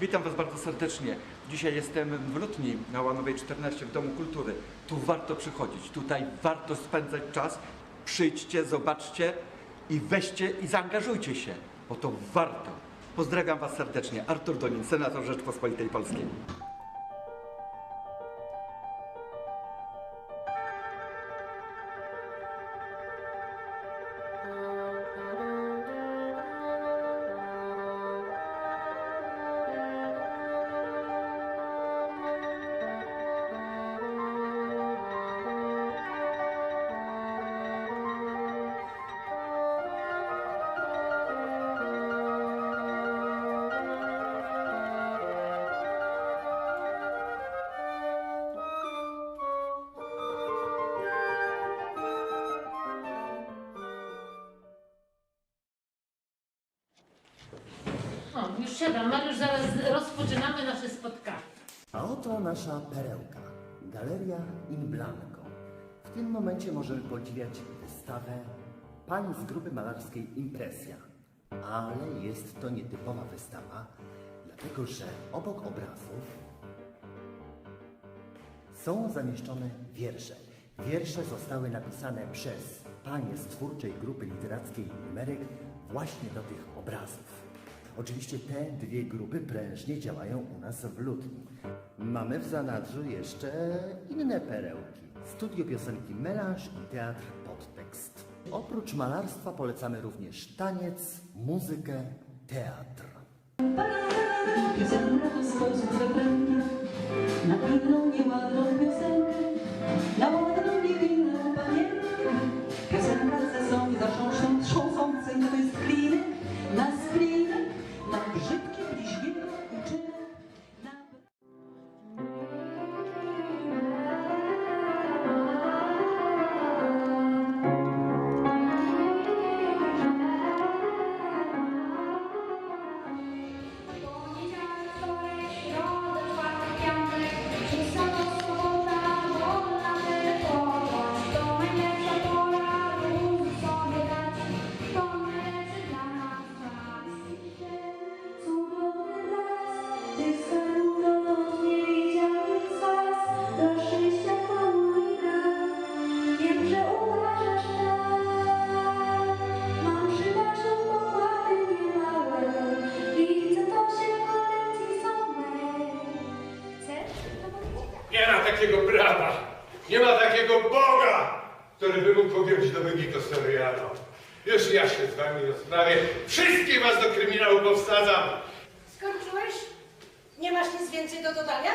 Witam Was bardzo serdecznie. Dzisiaj jestem w Lutni na Łanowej 14 w Domu Kultury. Tu warto przychodzić, tutaj warto spędzać czas. Przyjdźcie, zobaczcie i weźcie i zaangażujcie się, bo to warto. Pozdrawiam Was serdecznie. Artur Donin, senator Rzeczpospolitej Polskiej. Już siadam. Mariusz, zaraz rozpoczynamy nasze spotkanie. A oto nasza perełka, Galeria In Blanco. W tym momencie możemy podziwiać wystawę pań z grupy malarskiej Impresja. Ale jest to nietypowa wystawa, dlatego że obok obrazów są zamieszczone wiersze. Wiersze zostały napisane przez panie z twórczej grupy literackiej Numeryk właśnie do tych obrazów. Oczywiście te dwie grupy prężnie działają u nas w Lutni. Mamy w zanadrzu jeszcze inne perełki. Studio piosenki Melanż i teatr Podtekst. Oprócz malarstwa polecamy również taniec, muzykę, teatr. Piosenka to sposób na nieładną piosenkę, nie ma takiego Boga, który by mógł podjąć do Benito Soriano. Już ja się z wami rozprawię. Wszystkich was do kryminału powsadzam. Skończyłeś? Nie masz nic więcej do dodania?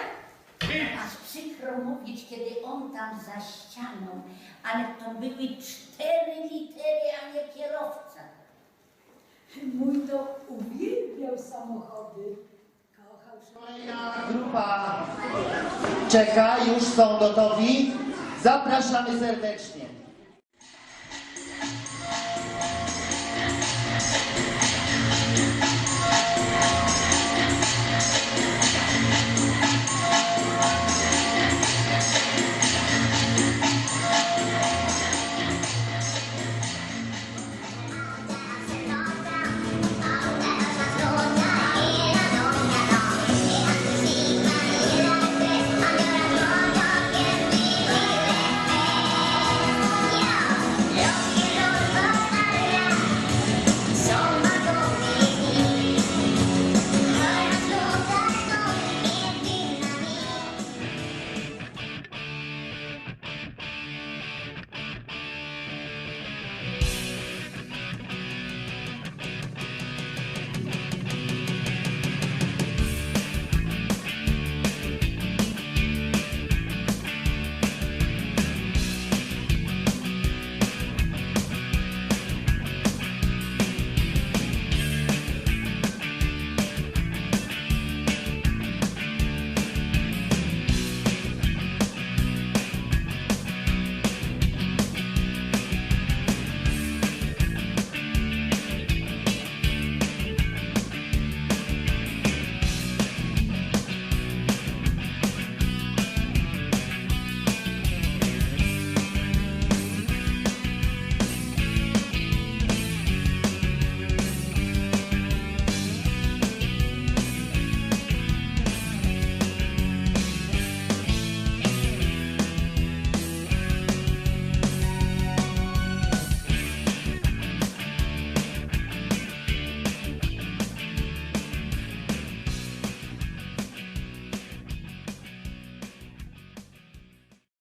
Aż przykro mówić, kiedy on tam za ścianą, ale to były cztery litery, a nie kierowca. Mój to uwielbiał samochody. Kochał Grupa czeka, już są gotowi. Zapraszamy serdecznie.